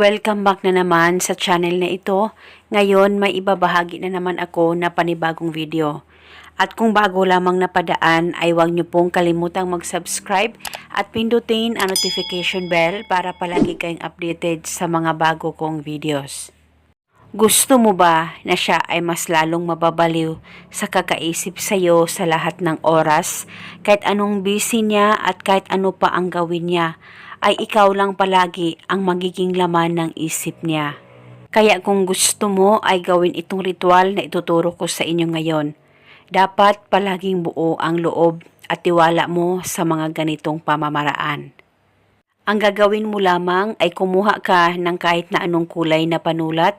Welcome back na naman sa channel na ito. Ngayon may ibabahagi na naman ako na panibagong video. At kung bago lamang napadaan ay huwag niyo pong kalimutang mag-subscribe at pindutin ang notification bell para palagi kayong updated sa mga bago kong videos. Gusto mo ba na siya ay mas lalong mababaliw sa kakaisip sa iyo sa lahat ng oras, kahit anong busy niya at kahit ano pa ang gawin niya, ay ikaw lang palagi ang magiging laman ng isip niya. Kaya kung gusto mo ay gawin itong ritual na ituturo ko sa inyo ngayon. Dapat palaging buo ang loob at tiwala mo sa mga ganitong pamamaraan. Ang gagawin mo lamang ay kumuha ka ng kahit na anong kulay na panulat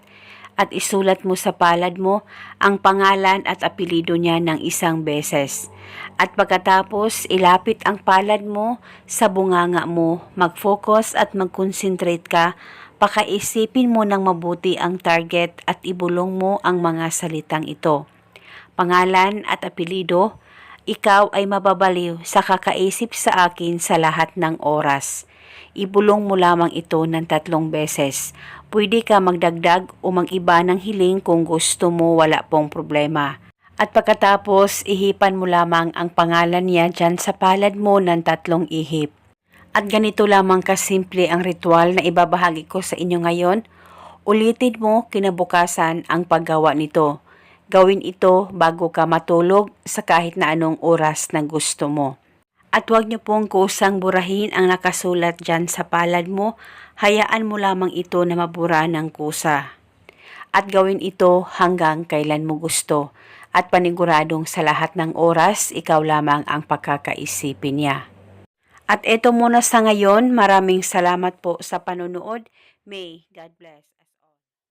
at isulat mo sa palad mo ang pangalan at apelido niya ng isang beses. At pagkatapos, ilapit ang palad mo sa bunganga mo, mag-focus at mag-concentrate ka, pakaisipin mo ng mabuti ang target at ibulong mo ang mga salitang ito. Pangalan at apelido, ikaw ay mababaliw sa kakaisip sa akin sa lahat ng oras. Ibulong mo lamang ito ng tatlong beses. Pwede ka magdagdag o mag-iba ng hiling kung gusto mo wala pong problema. At pagkatapos, ihipan mo lamang ang pangalan niya dyan sa palad mo ng tatlong ihip. At ganito lamang kasimple ang ritual na ibabahagi ko sa inyo ngayon. Ulitin mo kinabukasan ang paggawa nito. Gawin ito bago ka matulog sa kahit na anong oras na gusto mo. At huwag niyo pong kusang burahin ang nakasulat dyan sa palad mo, hayaan mo lamang ito na mabura ng kusa. At gawin ito hanggang kailan mo gusto. At paniguradong sa lahat ng oras, ikaw lamang ang pagkakaisipin niya. At ito muna sa ngayon, maraming salamat po sa panonood. May God bless.